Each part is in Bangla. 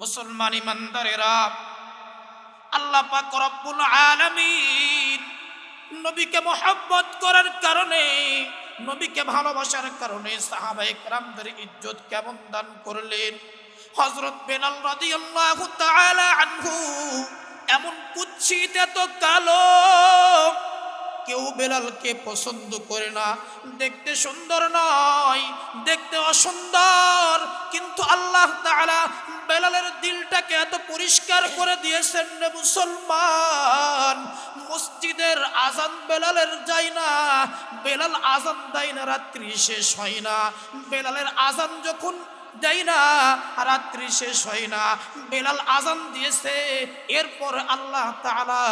মুসলমান ইমানদারেরা, আল্লাহ পাক রব্বুল আলামিন নবীকে মোহাব্বত করার কারণে, নবীকে ভালোবাসার কারণে সাহাবায়ে কেরামদের ইজ্জত কেমন দান করলেন। হযরত বেলাল রাদিয়াল্লাহু তাআলা আনহু এমন কুৎসিত এত কালো কেউ বেলালকে পছন্দ করে না। দেখতে সুন্দর নয়, দেখতে অসুন্দর। কিন্তু আল্লাহ তাআলা বেলালের দিলটাকে এত পরিষ্কার করে দিয়েছেন রে মুসলমান। মসজিদের আজান বেলালের যায় না, বেলাল আজান দেয় না, রাত্রি শেষ হয় না। বেলালের আজান যখন দেয় না, রাত্রি শেষ হয় না। বেলাল আজান দিয়েছে। এরপর আল্লাহ তাআলা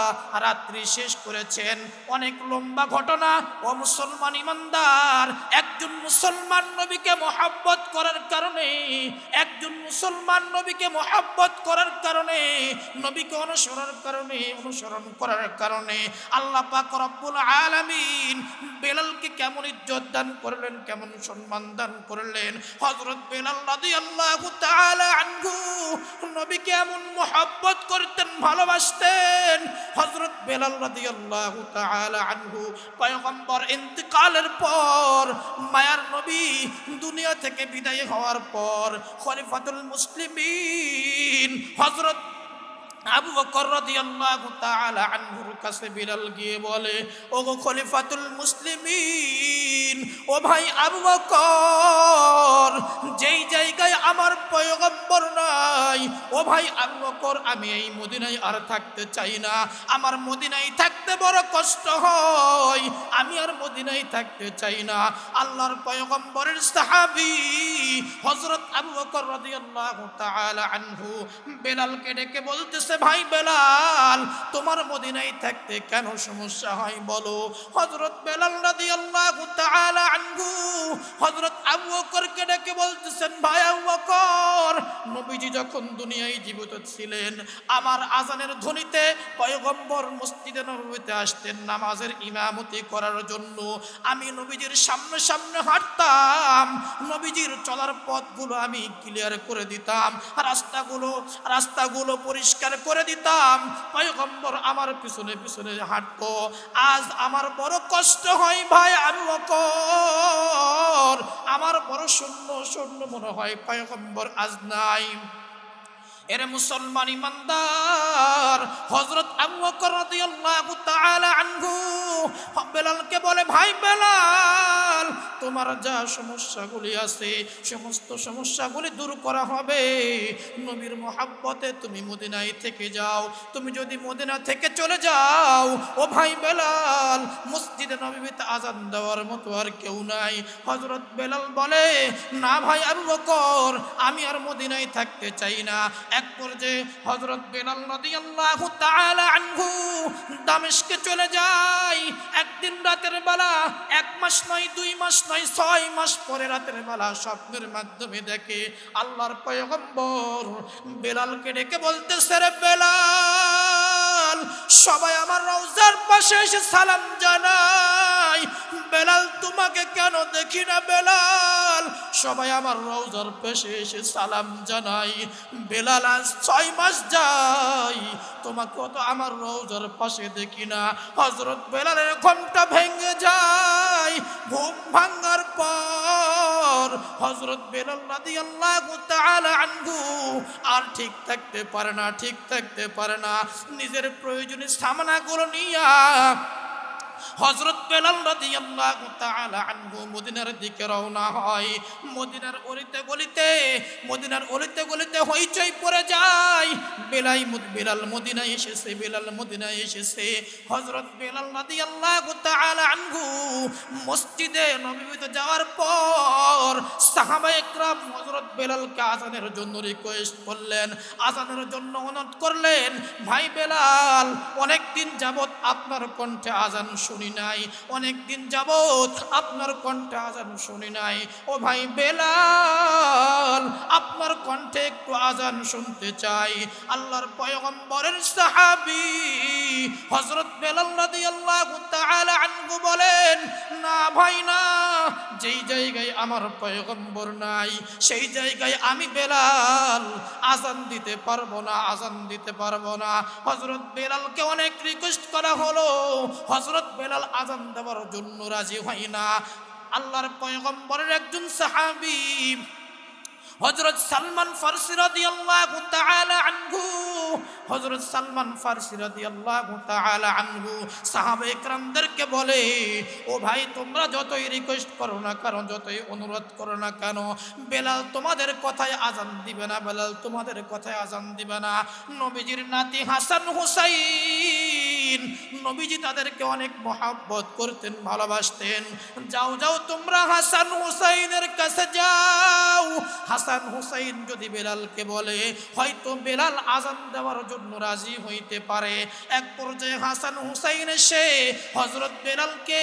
রাত্রি শেষ করেছেন। অনেক লম্বা ঘটনা। ও মুসলমান ইমানদার, একজন মুসলমান নবীকে মহাব্বত করার কারণে, একজন মুসলমান নবীকে মহাব্বত করার কারণে, নবীকে অনুসরণ কারণে, অনুসরণ করার কারণে আল্লাহ পাক রব্বুল আলামিন বেলালকে কেমন ইজ্জত দান করলেন, কেমন সম্মান দান করলেন, হযরত বেলাল রাদিয়াল্লাহু তাআলা আনহু, নবীকে এমন মোহাব্বত করতেন, ভালোবাসতেন। হযরত বেলাল রাদিয়াল্লাহু তাআলা আনহু পয়গম্বর ইন্তেকালের পর, মায়ার নবী দুনিয়া থেকে বিদায় হওয়ার পর, খলিফাতুল মুসলিমিন হযরত আবু বকর রাদিয়াল্লাহু তাআলা আনহুর কাছে বিলাল গিয়ে বলে ও গো খলিফাতুল মুসলিমিন, ও ভাই আবু বকর, যেই জায়গায় আমার পয়গম্বর নাই, ও ভাই আবু বকর, আমি এই মদিনায় আর থাকতে চাই না। আমার মদিনায় থাকতে বড় কষ্ট হয়, আমি আর মদিনায় থাকতে চাই না। আল্লাহর পয়গম্বরের সাহাবী হযরত আবু বকর রাদিয়াল্লাহু তাআলা আনহু বেলালকে ডেকে বলতেছে ভাই বেলাল, তোমার মদিনায় থাকতে কেন সমস্যা হয় বলো? হজরত বেলাল রাদিয়াল্লাহু তাআলা আনহু, হযরত আবু বকরকে ডেকে বলতেছেন, ভাই আবু বকর, নবীজি যখন দুনিয়ায় জীবিত ছিলেন, আমার আজানের ধ্বনিতে পয়গম্বর মসজিদে নবীতে আসতেন নামাজের ইমামতি করার জন্য। আমি নবীজির সামনে সামনে হাঁটতাম, নবীজির চলার পথগুলো আমি ক্লিয়ার করে দিতাম, রাস্তাগুলো রাস্তাগুলো পরিষ্কার করে দিতাম। পয়গম্বর আমার পিছনে পিছনে হাঁটতো। আজ আমার বড় কষ্ট হয় ভাই আবু বকর আমার বড় শূন্য শূন্য মনে হয় পয়গম্বর আজ নাই। এর মুসলমান ইমানদার হজরত আনহু বেলালকে বলে, ভাই বেলাল, তোমার যা সমস্যাগুলি আছে, সমস্ত সমস্যাগুলি দূর করা হবে। নবীর মোহাব্বতে তুমি মদিনায় থেকে যাও। তুমি যদি মদিনা থেকে চলে যাও, ও ভাই বেলাল, মসজিদে নবীতে আজান দেওয়ার মতো আর কেউ নাই। হজরত বেলাল বলে, না ভাই আবু বকর, আমি আর মদিনায় থাকতে চাই না। এক পর্যায়ে হযরত বেলাল রাদিয়াল্লাহু তাআলা আনহু দামেশকে চলে যায়। একদিন রাতের বেলা, এক মাস নয়, দুই মাস নয়, ছয় মাস পরে রাতের বেলা স্বপ্নের মাধ্যমে দেখে আল্লাহর পয়গম্বর বেলালকে ডেকে বলতেছে, রে বেলাল, সবাই আমার রওজার পাশে এসে সালাম বেলাল তোমাকে কেন দেখি না, বেলাল? সবাই আমার রওজার পাশে এসে সালাম জানাই। বেলাল, আজ ছয় মাস যাই। তোমাকে তো আমার রওজার পাশে দেখি না। হজরত বেলালের ঘণ্টা ভেঙে যায়। ঘুম ভাঙার পর হজরত বেলাল রাদিয়াল্লাহু তাআলা আনহু আর ঠিক থাকতে পারে না, ঠিক থাকতে পারে না। নিজের প্রয়োজনীয় সামনাগুলো নিয়া হজরত বেলাল রাদিয়াল্লাহু তাআলা আনহু মদিনার দিকে রওনা হয়। মদিনার অলিতে গলিতে, মদিনার অলিতে গলিতে হইচই পড়ে যায়। বেলাই বেলাল মদিনায় এসেছে, বেলাল মদিনায় এসেছে। হজরত বেলাল রাদিয়াল্লাহু তাআলা আনহু মসজিদে নববীতে যাওয়ার পর সাহাবা একরাম হজরত বেলালকে আজানের জন্য রিকোয়েস্ট করলেন। আজানের জন্য অনুরোধ করলেন, ভাই বেলাল অনেক দিন যাবত আপনার কণ্ঠে আজান শুনি শুনি নাই। অনেক দিন যাবৎ আপনার কণ্ঠে আজান শুনি নাই। ও ভাই বেলাল, আপনার কণ্ঠে একটু আজান শুনতে চাই। আল্লাহর পয়গম্বরের সাহাবী হযরত বেলাল রাদিয়াল্লাহু তাআলা আনহু বলেন, না ভাই না, যেই জায়গায় আমার পয়গম্বর নাই, সেই জায়গায় আমি বেলাল, আজান দিতে পারব না, আজান দিতে পারব না। হজরত বেলালকে অনেক রিকোয়েস্ট করা হলো। হজরত বেলাল আজান দেওয়ার জন্য রাজি হয় না। আল্লাহর পয়গম্বরের একজন সাহাবী হজরত সালমান ফারসি রাদিয়াল্লাহু তাআলা আনহু হজরত সালমান ফারসি রাদিয়াল্লাহু তাআলা আনহু সাহাবা একরামদেরকে বলে, ও ভাই, তোমরা যতই রিকোয়েস্ট করো না কেন, যতই অনুরোধ করো না কেন, বেলাল তোমাদের কথায় আজান দিবে না, বেলাল তোমাদের কথায় আজান দিবে না। নবীজির নাতি হাসান হুসাইন, নবীজি তাদেরকে অনেক মহাব্বত করতেন, ভালোবাসতেন। যাও যাও তোমরা হাসান হুসাইনের কাছে যাও। হাসান হুসাইন যদি বেলালকে বলে, হয়তো বেলাল আজান দেওয়ার জন্য রাজি হইতে পারে। এক পর্যায়ে হাসান হুসাইন এসে হজরত বেলালকে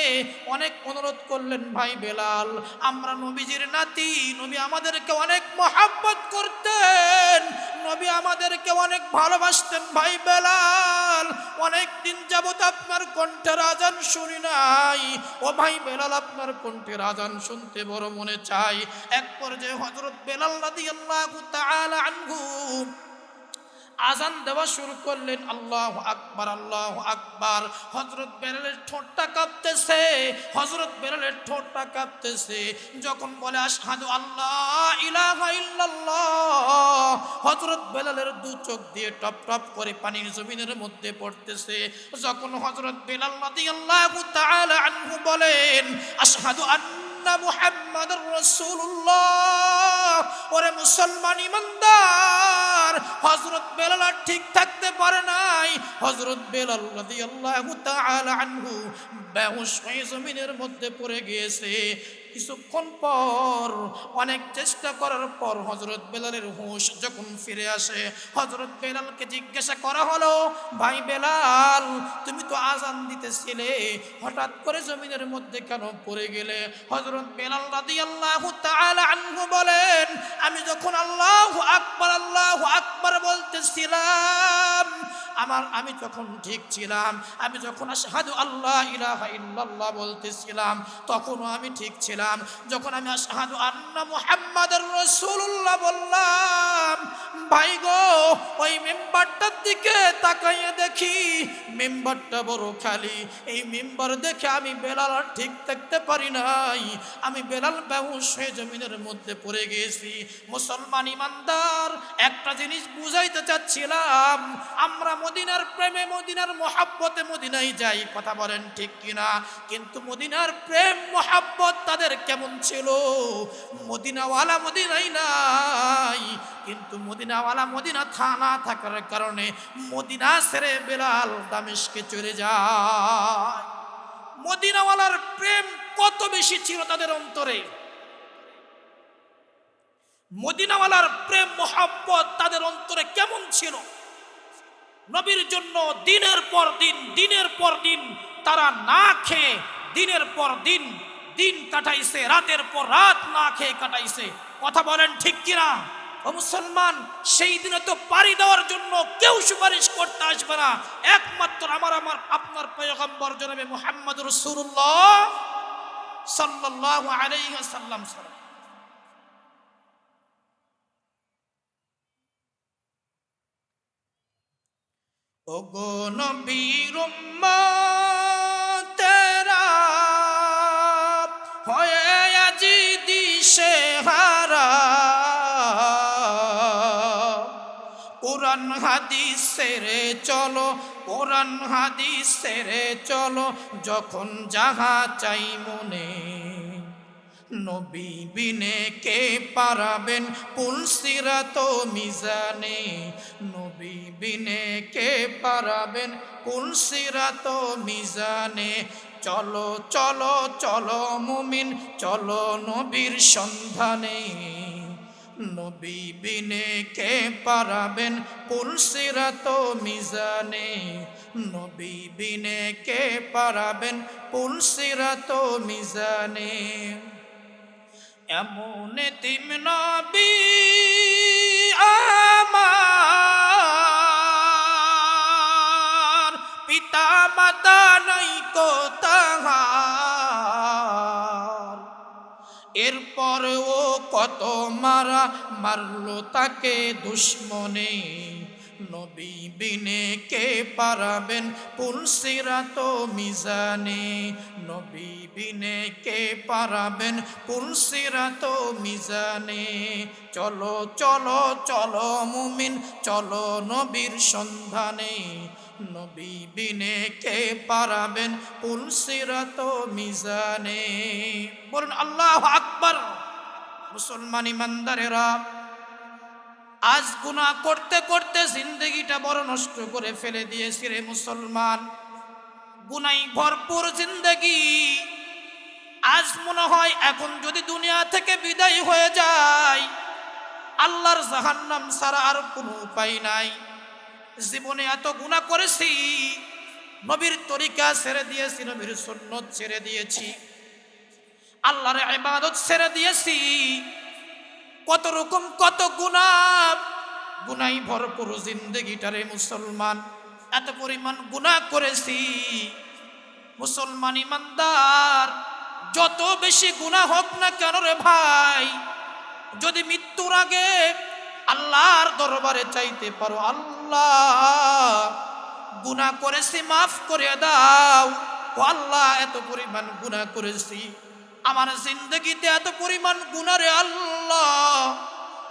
অনেক অনুরোধ করলেন, ভাই বেলাল, আমরা নবীজির নাতি, নবী আমাদেরকে অনেক মহাব্বত করতেন, নবী আমাদেরকে অনেক ভালোবাসতেন, ভাই বেলাল। অনেক দিন যাবত আপনার কণ্ঠের আজান শুনি নাই। ও ভাই বেলাল, আপনার কণ্ঠের আজান শুনতে বড় মনে চাই। এক পর্যায়ে হজরত বেলাল আজান দেওয়া শুরু করলেন, আল্লাহ আকবার আল্লাহ আকবার। হজরত বেলালের ঠোঁটটা কাঁপতেছে হজরত বেলালের ঠোঁটটা কাঁপতেছে। যখন বলে, আশহাদু আল্লাহ ইলাহা হজরত বেলালের দু চোখ দিয়ে টপ টপ করে পানির জমিনের মধ্যে পড়তেছে। যখন হজরত বেলাল রাদিয়াল্লাহু তাআলা বলেন, আশহাদু আন্না ওরে মুসলমান ইমানদার হজরত বেলাল ঠিক থাকতে পারে নাই। হজরত বেলাল রাদিয়াল্লাহু তাআলা বেহুশ জমিনের মধ্যে পড়ে গিয়েছে। কিছুক্ষণ পর, অনেক চেষ্টা করার পর হজরত বেলালের হুঁশ যখন ফিরে আসে হজরত বেলালকে জিজ্ঞাসা করা হলো, ভাই বেলাল, তুমি তো আজান দিতেছিলে, হঠাৎ করে জমিনের মধ্যে কেন পড়ে গেলে? হজরত বেলাল রাদিয়াল্লাহু তাআলা আনহু বলেন, আমি যখন আল্লাহু আকবার আল্লাহু আকবার বলতেছিলাম, আমার, আমি তখন ঠিক ছিলাম, আমি যখন আশহাদু আল্লাহ ইলাহা ইল্লাল্লাহ বলতেছিলাম, তখনও আমি ঠিক ছিলাম। যখন আমি আশহাদু আন্না মুহাম্মাদুর রাসূলুল্লাহ বললাম, ভাই গো, ওই মেম্বারটার দিকে তাকাইয়ে দেখি, মেম্বারটা বড় খালি। এই মেম্বার দেখে আমি বেলাল আর ঠিক থাকতে পারি নাই। আমি বেলাল বেহুশ হয়ে জমিনের মধ্যে পড়ে গেছি। মুসলমান ইমানদার, একটা জিনিস বুঝাইতে চাচ্ছিলাম, আমরা মদিনার প্রেমে, মদিনার মহাব্বতে মদিনায় যাই। কথা বলেন ঠিক কিনা? কিন্তু মদিনার প্রেম, মহাব্বত তাদের কেমন ছিল? মদিনাওয়ালা মদিনাই নাই। কিন্তু মদিনাওয়ালা মদিনা থানা থাকার কারণে মদিনা সেরে বেলাল দামেশকে চলে যায়। মদিনাওয়ালার প্রেম কত বেশি ছিল তাদের অন্তরে? মদিনাওয়ালার প্রেম, মোহাব্বত তাদের অন্তরে কেমন ছিল? নবীর জন্য দিনের পর দিন, দিনের পর দিন তারা না খেয়ে দিনের পর দিন দিন কাটাইছে, রাতের পর রাত না খেয়ে কাটাইছে। কথা বলেন ঠিক কিনা? ও মুসলমান, সেই দিনে তো পাড়ি দেওয়ার জন্য কেউ সুপারিশ করতে আসবে না। একমাত্র আমার আমার আপনার পয়গম্বর জনাবে মুহাম্মদ রসুল্লাহ ওয়াসাল্লাম সাল্লাম ওগো নবীর কোরআন, হাদিস সেরে চলো, কোরআন, হাদিস সেরে চলো, যখন যাহা চাই মনে। নবী বিনে কে পারাবেন পুলসিরাত মিজানে? নবী বিনে কে পারাবেন পুলসিরাত মিজানে? চলো চলো চলো মুমিন, চলো নবীর সন্ধানে। নবী বিনে কে পারাবেন? পুলসিরাত মিজানে। নবী বিনে কে পারাবেন? পুলসিরাত মিজানে। এমন তিম নবী আমার। পিতা মাতা নাই কো তাহার। এরপর ও কত মারা মারলো তাকে দুশ্মনে। নবী বিনে কে পারাবেন পুলসিরাত মিজানে। নবী বিনে কে পারাবেন পুলসিরাত মিজানে। চলো চলো চলো মুমিন, চলো নবীর সন্ধানে। নবী বিনে কে পারাবেন পুলসিরাত মিজানে? বলুন, আল্লাহ আকবার। মুসলমান ইমানদারেরা, আজ গুনাহ করতে করতে জিন্দগিটা বড় নষ্ট করে ফেলে দিয়েছি রে মুসলমান। গুনাই ভরপুর জিন্দগি। আজ মনে হয় এখন যদি দুনিয়া থেকে বিদায় হয়ে যায়, আল্লাহর জাহান্নাম ছাড়া আর কোনো উপায় নাই। জীবনে এত গুণা করেছি, নবীর তরিকা ছেড়ে দিয়েছি, নবীর সুন্নত ছেড়ে দিয়েছি, আল্লাহর ইবাদত ছেড়ে দিয়েছি। কত রকম, কত গুণা গুনাই ভরপুর জিন্দগিটারে মুসলমান, এত পরিমাণ গুণা করেছি। মুসলমান ইমানদার, যত বেশি গুণা হোক না কেন রে ভাই, যদি মৃত্যুর আগে আল্লাহর দরবারে চাইতে পারো, আল্লাহ গুণা করেছি, মাফ করে দাও। ও আল্লাহ, এত পরিমাণ গুণা করেছি। আমার জিন্দগিতে এত পরিমাণ গুণারে আল্লাহ।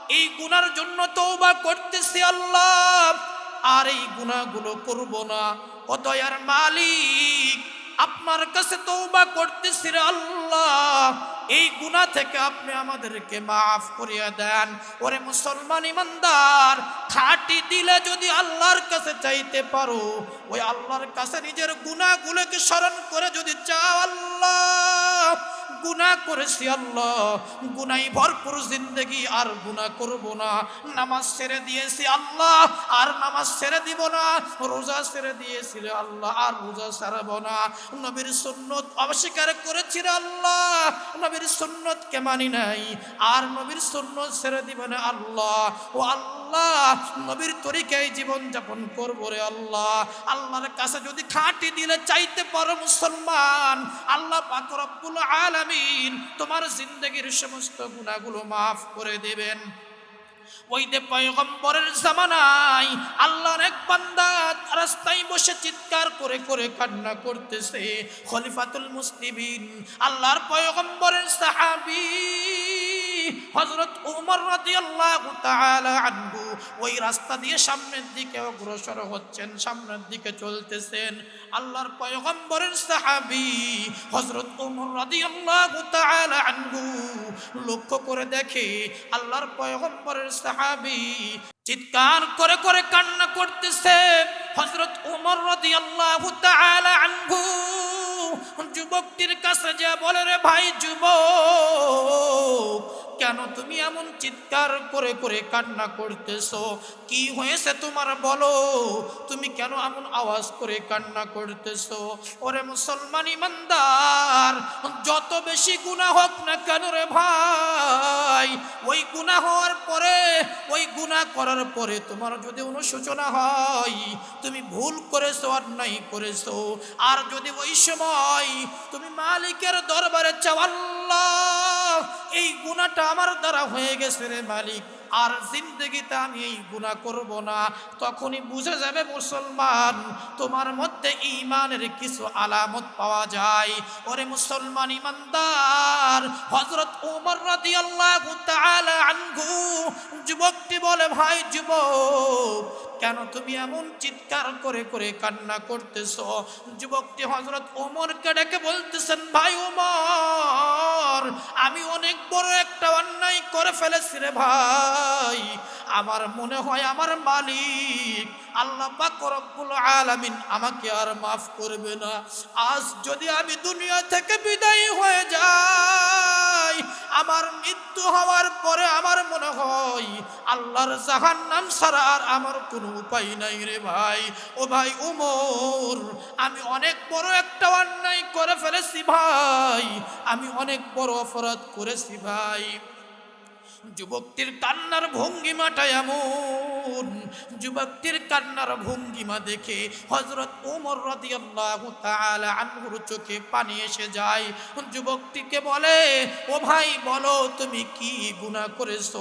এই গুনার জন্য তৌবা করতেছি আল্লাহ। আর এই গুণাগুলো করব না। ও দয়ার মালিক, আপনার কাছে তৌবা করতেছি আল্লাহ। এই গুনাহ থেকে আপনি আমাদেরকে মাফ করিয়া দেন। ওরে মুসলমান ইমানদার খাটি দিলে যদি আল্লাহর কাছে চাইতে পারো, ওই আল্লাহর কাছে নিজের গুনাহগুলোকে স্মরণ করে যদি চাও আল্লাহ, গুনাহ করেছি আল্লাহ গুনাই ভরপুর জিন্দগি আর গুনাহ করব না। নামাজ ছেড়ে দিয়েছি আল্লাহ, আর নামাজ ছেড়ে দিব না। রোজা ছেড়ে দিয়েছি রে আল্লাহ, আর রোজা ছাড়ব না। নবীর সুন্নত অস্বীকার করেছি রে আল্লাহ, নবীর সুন্নতকে মানি নাই। আর নবীর সুন্নত ছেড়ে দিব না আল্লাহ। ও আল্লাহ নবীর তরিকায় জীবন যাপন করব রে আল্লাহ। আল্লাহর কাছে যদি খাঁটি দিলে চাইতে পারো মুসলমান। আল্লাহ পাক রব্বুল আলামিন তোমার জিন্দগির সমস্ত গুণাগুলো মাফ করে দেবেন। আল্লাহর এক বসে চিৎকার করে করে কান্না করতেছে, খলিফাতুল আল্লাহর পয়গম্বরের সাহাবী রাদিয়াল্লাহু তাআলা আনহু ওই রাস্তা দিয়ে সামনের দিকে অগ্রসর হচ্ছেন, সামনের দিকে চলতেছেন। আল্লাহর পয়গম্বরের সাহাবী রাদিয়াল্লাহু তাআলা আনহু লক্ষ্য করে দেখে আল্লাহর পয়গম্বরের সাহাবী চিৎকার করে করে কান্না করতেছে। হযরত ওমর রাদিয়াল্লাহু তাআলা আনহু যুবকটির কাছে যা বলে, রে ভাই যুবক কেন তুমি এমন চিৎকার করে করে কান্না করতেছো? কি হয়েছে তোমার বলো? তুমি কেন এমন আওয়াজ করে কান্না করতেছো? ওরে মুসলমান ইমানদার, যত বেশি গুণা হোক না কেন রে ভাই, ওই গুণা হওয়ার পরে, ওই গুণা করার পরে তোমার যদি অনুশোচনা হয়, তুমি ভুল করেছ আর নাই করেছ। আর যদি ওই সময় তুমি মালিকের দরবারে চাও আল্লাহ, এই গুণাটা আমার দ্বারা হয়ে গেছে রে মালিক। আর জিন্দগিতে আমি এই গুণা করব না। তখনই বুঝে যাবে মুসলমান, তোমার মধ্যে ইমানের কিছু আলামত পাওয়া যায়। ওরে মুসলমান ইমানদার হজরত উমর রাদিয়াল্লাহু তাআলা আনহু, যুবকটি বলে, ভাই যুবক কেন তুমি এমন চিৎকার করে করে কান্না করতেছ? যুবকটি হজরত ওমরকে ডেকে বলতেছেন, ভাই ওমর, আমি অনেক বড় একটা অন্যায় করে ফেলেছি রে ভাই। আমার মনে হয় আমার মালিক আল্লাহ পাক রব্বুল আলামিন আমাকে আর মাফ করবে না। আজ যদি আমি দুনিয়া থেকে বিদায় হয়ে যাই, আমার মৃত্যু হওয়ার পরে আমার মনে হয় আল্লাহর জাহান নাম ছাড়া আর আমার কোনো উপায় নাই রে ভাই। ও ভাই, উমর, আমি অনেক বড় একটা অন্যায় করে ফেলেছি ভাই। আমি অনেক বড় অপরাধ করেছি ভাই। যুবকটির কান্নার ভঙ্গিমাটা এমন। যুবকটির কান্নার ভঙ্গিমা দেখে হজরত ওমর রাদিয়াল্লাহু তাআলা আনহুর চোখে পানি এসে যায়। যুবকটিকে বলে, ও ভাই, বলো, তুমি কি গুনাহ করেছ?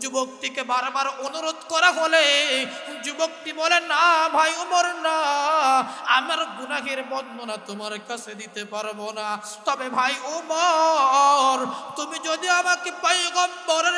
যুবকটিকে বারবার অনুরোধ করা হলে যুবকটি বলে, না ভাই ওমর না। আমার গুনাহের বর্ণনা তোমার কাছে দিতে পারব না। তবে ভাই ওমর তুমি যদি আমাকে পয়গম্বরের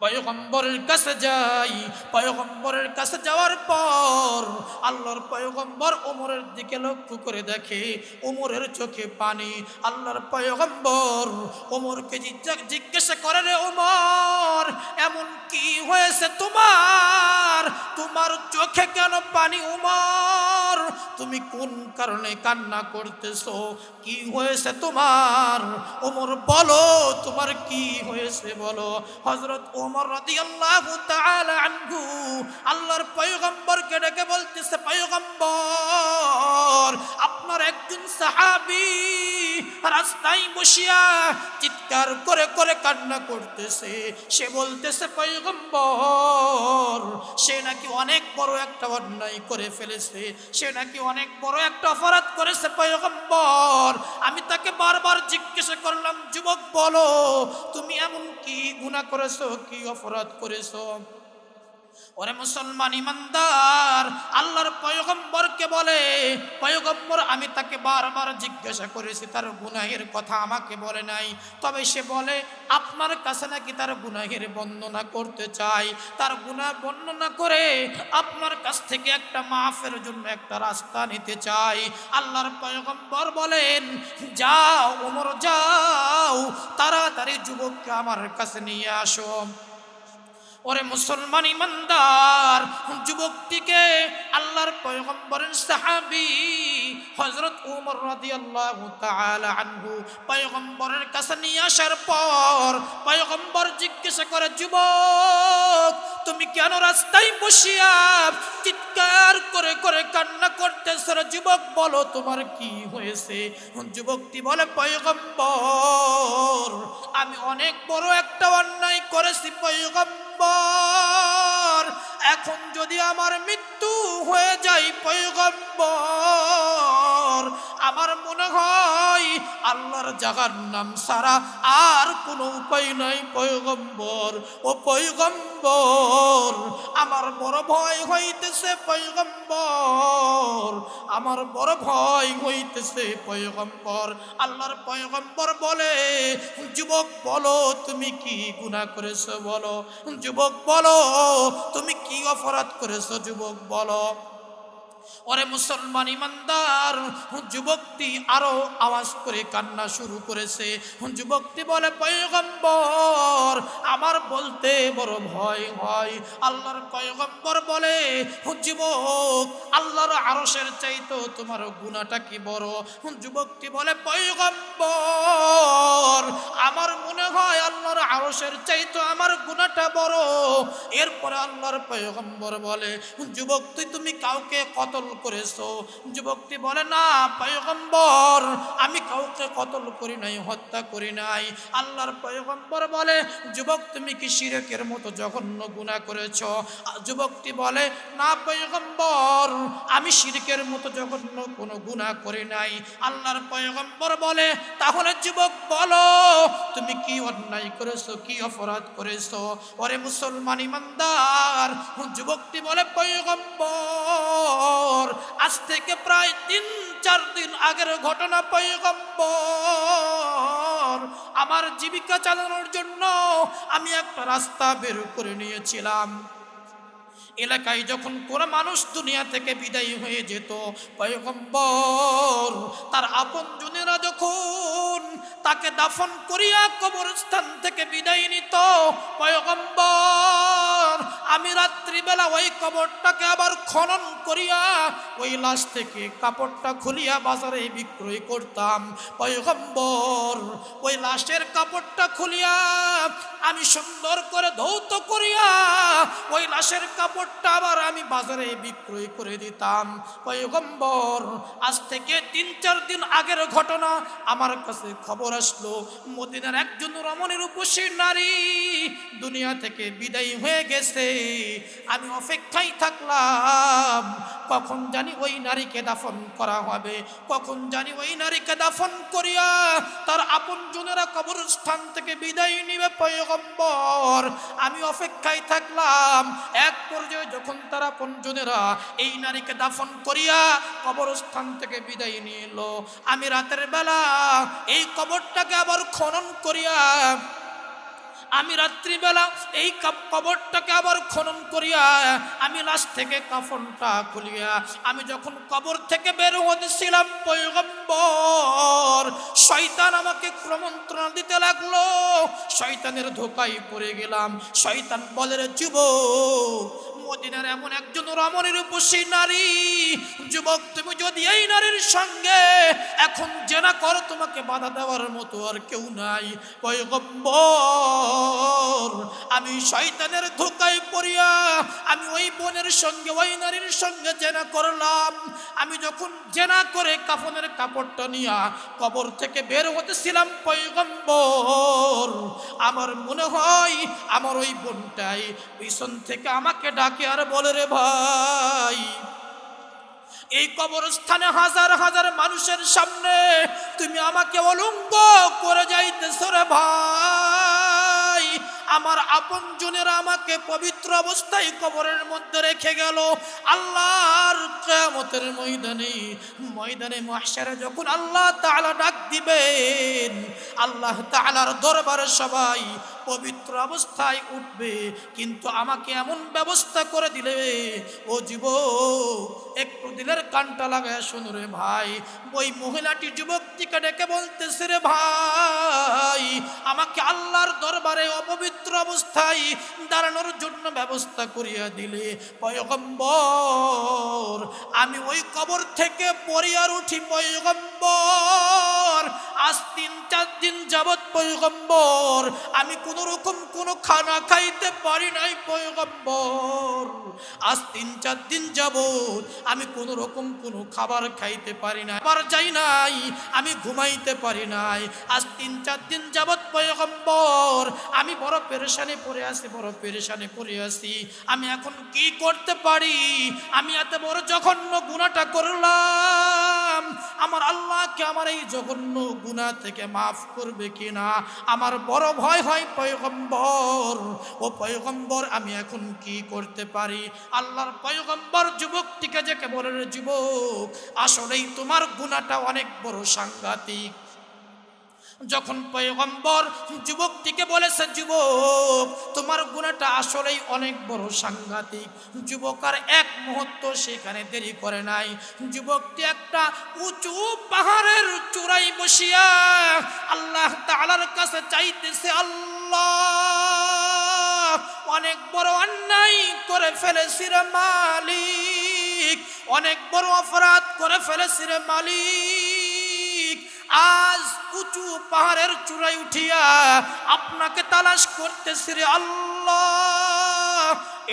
পয়গম্বরের কাছে যাই, পয়গম্বরের কাছে যাওয়ার পর আল্লাহর পয়গম্বর ওমরের দিকে লক্ষ্য করে দেখে ওমরের চোখে পানি। আল্লাহর পয়গম্বর ওমরকে জিজ্ঞাসা করে রে ওমর এমন কি হয়েছে তোমার? তোমার চোখে কেন পানি উমর? তুমি কোন কারণে কান্না করতেছো? কি হয়েছে তোমার? ওমর বলো, তোমার কি হয়েছে বলো? হযরত ওমর রাদিয়াল্লাহু তাআলা আনহু আল্লাহর পয়গম্বরকে ডেকে বলতেছে, পয়গম্বর, আপনার একজন সাহাবী রাস্তায় বসিয়া চিৎকার করে করে কান্না করতেছে। সে বলতেছে, পয়গম্বর, সে নাকি অনেক বড় একটা অন্যায় করে ফেলেছে। সে নাকি অনেক বড় একটা অপরাধ করেছে। পয়গম্বর, আমি তাকে বারবার জিজ্ঞাসা করলাম, যুবক, বলো, তুমি এমন কি গুনাহ করেছ? কি অপরাধ করেছ? ওরে মুসলমান ইমানদার, আল্লাহর পয়গম্বরকে বলে, পয়গম্বর, আমি তাকে বারবার জিজ্ঞাসা করেছি, তার গুনাহের কথা আমাকে বলে নাই। তবে সে বলে, আপনার কাছে নাকি তার গুনাহের বর্ণনা করতে চাই। তার গুনাহ বর্ণনা করে আপনার কাছ থেকে একটা মাফের জন্য একটা রাস্তা নিতে চাই। আল্লাহর পয়গম্বর বলেন, যাও, ওমর, যাও, তাড়াতাড়ি যুবককে আমার কাছে নিয়ে আসো। ওরে মুসলমান ইমানদার, যুবকটিকে আল্লাহর পয়গম্বরের সাহাবি হজরত উমর রাদিয়াল্লাহু তাআলা আনহু পয়গম্বরের কাছে নিয়ে আসার পর পয়গম্বর জিজ্ঞাসা করে, যুবক তুমি কেন রাস্তায় বসিয়া চিৎকার করে করে কান্না করতেছ রে যুবক? বলো তোমার কি হয়েছে? যুবকটি বলে, পয়গম্বর, আমি অনেক বড় একটা অন্যায় করেছি, পয়গম্বর। এখন যদি আমার মৃত্যু হয়ে যায়, পয়গম্বর আমার মনে হয় আল্লাহর জাগার নাম সারা আর কোনো উপায় নাই, পয়গম্বর। ও পয়গম্বর, আমার বড় ভয় হইতেছে পয়গম্বর। আমার বড় ভয় হইতেছে পয়গম্বর। আল্লাহর পয়গম্বর বলে, যুবক বলো, তুমি কি গুনাহ করেছ বলো? যুবক বলো, তুমি কি অপরাধ করেছ? যুবক বলো। ওরে মুসলমান ইমানদার যুবকটি আরও আওয়াজ করে কান্না শুরু করেছে। যুবকটি বলে, পয়গম্বর, আমার বলতে বড় ভয় হয়। আল্লাহর পয়গম্বর বলে যুবক, আল্লাহর আরশের চাইতো তোমার গুণাটা কি বড়? যুবকটি বলে, পয়গম্বর, আমার মনে হয় আল্লাহর আরশের চাইতো আমার গুণাটা বড়। এরপরে আল্লাহর পয়গম্বর বলে যুবক, তুই তুমি কাউকে কতল করেছ? যুবকটি বলে, না, পয়গম্বর, আমি কাউকে কতল করি নাই, হত্যা করি নাই। আল্লাহর পয়গম্বর বলে, যুবক, তুমি কি শিরকের মতো জঘন্য গুনাহ করেছ? যুবকটি বলে, না, পয়গম্বর, আমি শিরকের মতো জঘন্য কোনো গুনাহ করি নাই। আল্লাহর পয়গম্বর বলে, তাহলে যুবক, বলো, তুমি কি অন্যায় করেছ, কি অপরাধ করেছ? ওরে মুসলমান ইমানদার, যুবকটি বলে, পয়গম্বর আজ থেকে প্রায় তিন, চার দিন আগের ঘটনা পয়গম্বর। আমার জীবিকা চালানোর জন্য আমি একটা রাস্তা বের করে নিয়েছিলাম। এলাকায় যখন কোনো মানুষ দুনিয়া থেকে বিদায়ী হয়ে যেত, পয়গম্বর তার আপনজনেরা যখন তাকে দাফন করিয়া কবরস্থান থেকে বিদায় নিত, পয়গম্বর আমি রাত্রিবেলা ওই কবরটাকে আবার খনন করিয়া ওই লাশ থেকে কাপড়টা খুলিয়া বাজারে বিক্রয় করতাম। পয়গম্বর, ওই লাশের কাপড়টা খুলিয়া আমি সুন্দর করে ধৌত করিয়া ওই লাশের কাপড়টা আবার আমি বাজারে বিক্রয় করে দিতাম। পয়গম্বর, আজ থেকে তিন চার দিন আগের ঘটনা আমার কাছে খবর আসলো। মদিনার একজন রমণীর উপসী নারী দুনিয়া থেকে বিদায়ী হয়ে গেছে। আমি অপেক্ষায় থাকলাম। কখন জানি ওই নারীকে দাফন করা হবে। কখন জানি ওই নারীকে দাফন করিয়া তার আপন জনেরা কবরস্থান থেকে বিদায় নিবে পয়গম্বর। আমি অপেক্ষায় থাকলাম। এক পর্যায়ে যখন তার আপন জনেরা এই নারীকে দাফন করিয়া কবরস্থান থেকে বিদায় নিল, আমি রাতের বেলা এই কবরটাকে আবার খনন করিয়া আমি রাত্রিবেলা এই কবরটাকে আবার খনন করিয়া আমি লাশ থেকে কাফনটা খুলিয়া আমি যখন কবর থেকে বের হতেছিলাম পৈগম্বর শয়তান আমাকে ক্রমন্ত্রণা দিতে লাগল। শয়তানের ধোকাই পড়ে গেলাম। শয়তান বলের যুবক মদিনার এমন একজন রমণীর উপসী নারী, যুবক, তুমি যদি এই নারীর সঙ্গে এখন জেনা করো, তোমাকে বাধা দেওয়ার মতো আর কেউ নাই। আমি শয়তানের ধোকায় পড়িয়া আমি ওই বোনের সঙ্গে, ওই নারীর সঙ্গে জেনা করলাম। আমি যখন জেনা করে কাফনের কাপড়টা নিয়া কবর থেকে বের হতেছিলাম, পয়গম্বর, আমার মনে হয় আমার ওই বোনটাই পিছন থেকে আমাকে ডাকে আর বলে রে ভাই, এই কবরস্থানে হাজার হাজার মানুষের সামনে তুমি আমাকে অলঙ্গ করে যাইতেছ রে ভাই। আমার আপন জনেরা আমাকে পবিত্র অবস্থায় কবরের মধ্যে রেখে গেল। আল্লাহর কেয়ামতের ময়দানে ময়দানে মহাশারে যখন আল্লাহ তাআলা ডাক দিবেন, আল্লাহ তাআলার দরবারে সবাই পবিত্র অবস্থায় উঠবে, কিন্তু আমাকে এমন ব্যবস্থা করে দিলে, ও জীব একটু দিলের কানটা লাগায় শোনো রে ভাই। ওই মহিলাটি যুবকটিকে ডেকে বলতেছে রে ভাই, আমাকে আল্লাহর দরবারে অপবিত্র অবস্থায় দাঁড়ানোর জন্য ব্যবস্থা করিয়া দিলে। পয়গম্বর, আমি ওই কবর থেকে পরিয়ার উঠি, পয়গম্বর। আজ তিন চার দিন যাবৎ পয়গম্বর, আমি কোনো রকম কোনো খানা খাইতে পারি নাই, পয়গম্বর। আজ তিন, চার দিন যাবৎ আমি কোনো রকম কোনো খাবার খাইতে পারি না আবার যাই নাই, আমি ঘুমাইতে পারি নাই। আজ তিন, চার দিন যাবৎ, পয়গম্বর, আমি বড় পেরেশানে পড়ে আছি, বড় পেরেশানে পড়ে আছি। আমি এখন কি করতে পারি? আমি এত বড় জঘন্য গুণাটা করলাম। আমার আল্লাহকে আমার এই জঘন্য গুণা থেকে মাফ করবে কিনা? আমার বড় ভয় হয় পয়গম্বর, ও পয়গম্বর, আমি এখন কি করতে পারি? আল্লাহর পয়গম্বর যুবকটিকে যে বলে রে যুবক, আসলেই তোমার গুণাটা অনেক বড় সাংঘাতিক। যখন পয়গম্বর যুবকটিকে বলেছে, যুবক, তোমার গুণাটা আসলেই অনেক বড় সাংঘাতিক। যুবক আর এক মুহূর্ত সেখানে দেরি করে নাই। যুবকটি একটা উঁচু পাহাড়ের চূড়াই বসিয়া আল্লাহ তাআলার কাছে চাইতেছে, আল্লাহ অনেক বড় অন্যায় করে ফেলেছি রে মালিক, অনেক বড় অপরাধ করে ফেলেছি রে মালিক। আজ উঁচু পাহাড়ের চূড়ায় উঠিয়া আপনাকে তালাশ করতেছি রে আল্লাহ।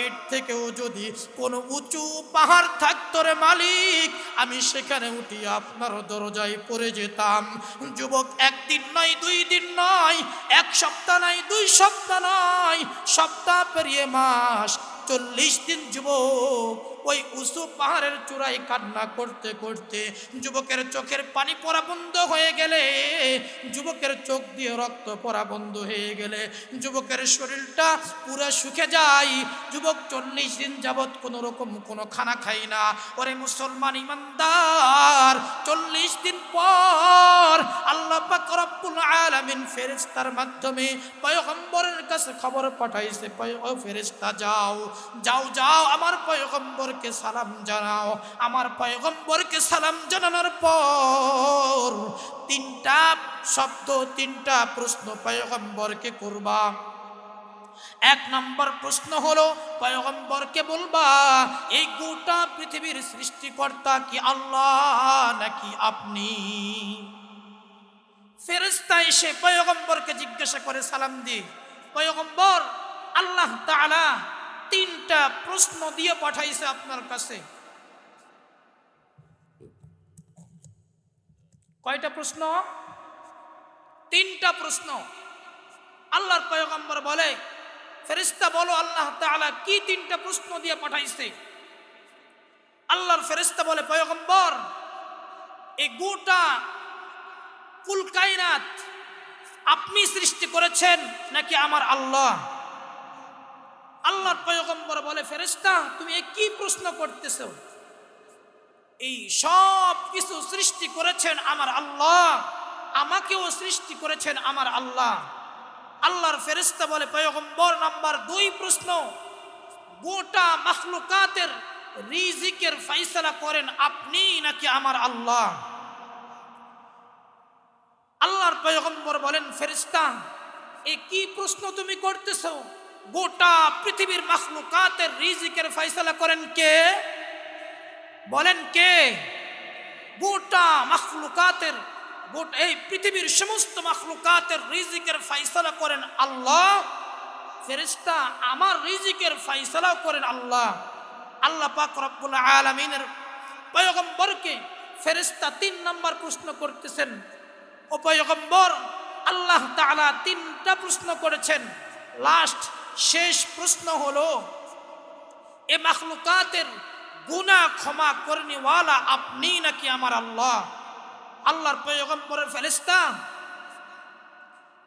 এর থেকেও যদি কোনো উঁচু পাহাড় থাকতো রে মালিক, আমি সেখানে উঠি আপনার দরজায় পড়ে যেতাম। যুবক একদিন নয়, দুই দিন নয়, এক সপ্তাহ নয়, দুই সপ্তাহ নয়, সপ্তাহ পেরিয়ে মাস, চল্লিশ দিন যুবক ওই উঁচু পাহাড়ের চূড়ায় কান্না করতে করতে যুবকের চোখের পানি পরা বন্ধ হয়ে গেলে, যুবকের চোখ দিয়ে রক্ত পরা বন্ধ হয়ে গেলে, যুবকের শরীরটা পুরো শুকে যায়। যুবক চল্লিশ দিন যাবৎ কোনো রকম কোনো খানা খাই না। ওরে মুসলমান ইমানদার, চল্লিশ দিন পর আল্লাহ রব্বুল আলামিন ফেরেশতার মাধ্যমে পয়গম্বরের কাছে খবর পাঠাইছে ফেরেশতা, যাও যাও যাও আমার পয়গম্বরকে সালাম জানাও। আমার পয়গম্বরকে সালাম জানানোর পর তিনটা শব্দ, তিনটা প্রশ্ন পয়গম্বরকে করবা। এক নম্বর প্রশ্ন হলো, পয়গম্বরকে বলবা, এই গোটা পৃথিবীর সৃষ্টিকর্তা কি আল্লাহ নাকি আপনি? ফেরেস্তা এসে পয়গম্বরকে জিজ্ঞাসা করে সালাম দি পয়গম্বর, আল্লাহ তাআলা তিনটা প্রশ্ন দিয়ে পাঠাইছে আপনার কাছে। কয়টা প্রশ্ন? তিনটা প্রশ্ন। আল্লাহর পয়গম্বর বলে ফেরিস্তা বলো আল্লাহ তাআলা কি তিনটা প্রশ্ন দিয়ে পাঠাইছে? আল্লাহর ফেরিস্তা বলে, পয়গম্বর, এই গোটা কুল কায়নাত আপনি সৃষ্টি করেছেন নাকি আমার আল্লাহ? আল্লাহর পয়গম্বর বলে ফেরেস্তা তুমি কি প্রশ্ন করতেছো? এই সব কিছু সৃষ্টি করেছেন আমার আল্লাহ। আমাকেও সৃষ্টি করেছেন আমার আল্লাহ। আল্লাহর ফেরেস্তা বলে, পয়গম্বর নাম্বার দুই প্রশ্ন, গোটা মাখলুকাতের রিজিকের ফাইসলা করেন আপনি নাকি আমার আল্লাহ? আল্লাহর পয়গম্বর বলেন ফেরিস্তা এ কি প্রশ্ন তুমি করতেছো? গোটা পৃথিবীর মাখলুকাতের রিজিকের ফাইসলা করেন কে? বলেন কে? গোটা মাখলুকাতের, গোটা এই পৃথিবীর সমস্ত মাখলুকাতের রিজিকের ফাইসলা করেন আল্লাহ। ফেরেশতা, আমার রিজিকের ফাইসলাও করেন আল্লাহ। আল্লাহ পাক রব্বুল আলামিনের পয়গম্বরকে ফেরেশতা তিন নম্বর প্রশ্ন করতেছেন। ও পয়গম্বর, আল্লাহ তাআলা তিনটা প্রশ্ন করেছেন। লাস্ট শেষ প্রশ্ন হলো, এ মাখলুকাতের গুনাহ ক্ষমা করনিওয়ালা আপনি নাকি আমার আল্লাহ? আল্লাহর পয়গম্বরের ফেরেশতা,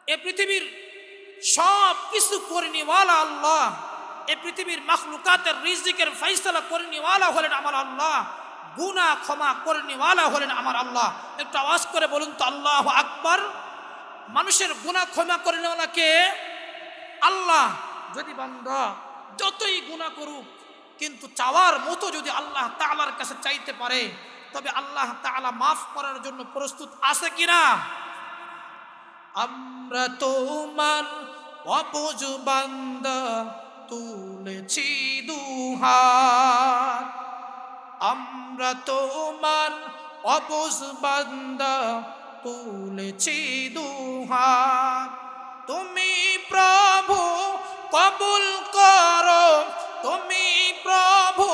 এ পৃথিবীর সব কিছু করনিওয়ালা আল্লাহ। এ পৃথিবীর মাখলুকাতের রিজিকের ফাইসলা করনিওয়ালা হলেন আমার আল্লাহ। গুনা ক্ষমা করনিওয়ালা হলেন আমার আল্লাহ। একটু আওয়াজ করে বলুন তো, আল্লাহ আকবর। মানুষের গুনাহ ক্ষমা করনিওয়ালা কে? আল্লাহ। যদি বান্দা যতই গুণা করুক, কিন্তু চাওয়ার মতো যদি আল্লাহ তাআলার কাছে চাইতে পারে, তবে আল্লাহ তাআলা মাফ করার জন্য প্রস্তুত আছে কিনা? আমরা তোমার অবুজ বান্দা তুলেছি দুহাত। আমরা তোমার অবুজ বান্দা তুলেছি দুহাত। তুমি প্রভু কবুল করো, তুমি প্রভু,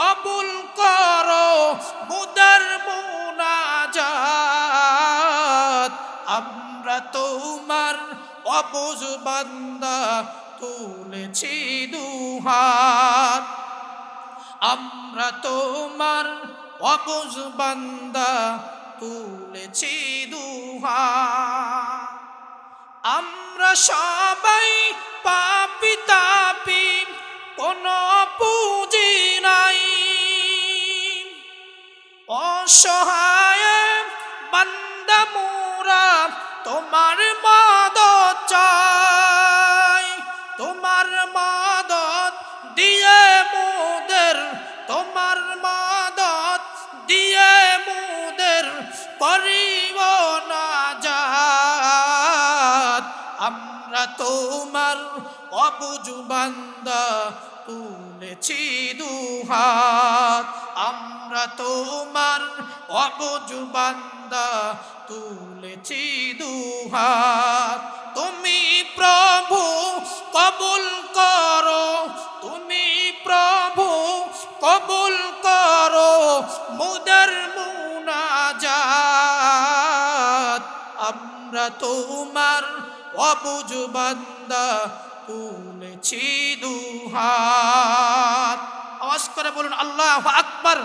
কবুল করো, মুদার মুনাজাত। আমরা তোমার অবুজ বান্দা, তুলেছি দুহাত। আমরা তোমার অবুজ বান্দা, তুলেছি দুহাত। আমরা সবাই পাপি তাপি কোন পুঁজি নাই। অসহায় বান্দা মোরা তোমার মদত তোমার অবুজ বান্দা, তুলেছি দুহাত আমরা তোমার অবুজ বান্দা, তুলেছি দুহাত তুমি প্রভু, কবুল করো। তুমি প্রভু, কবুল করো। মুদার মুনাজাত। আমরা তোমার অবুজ বান্দা তুলেছি দুহাত। আওয়াজ করে বলুন আল্লাহ আকবার।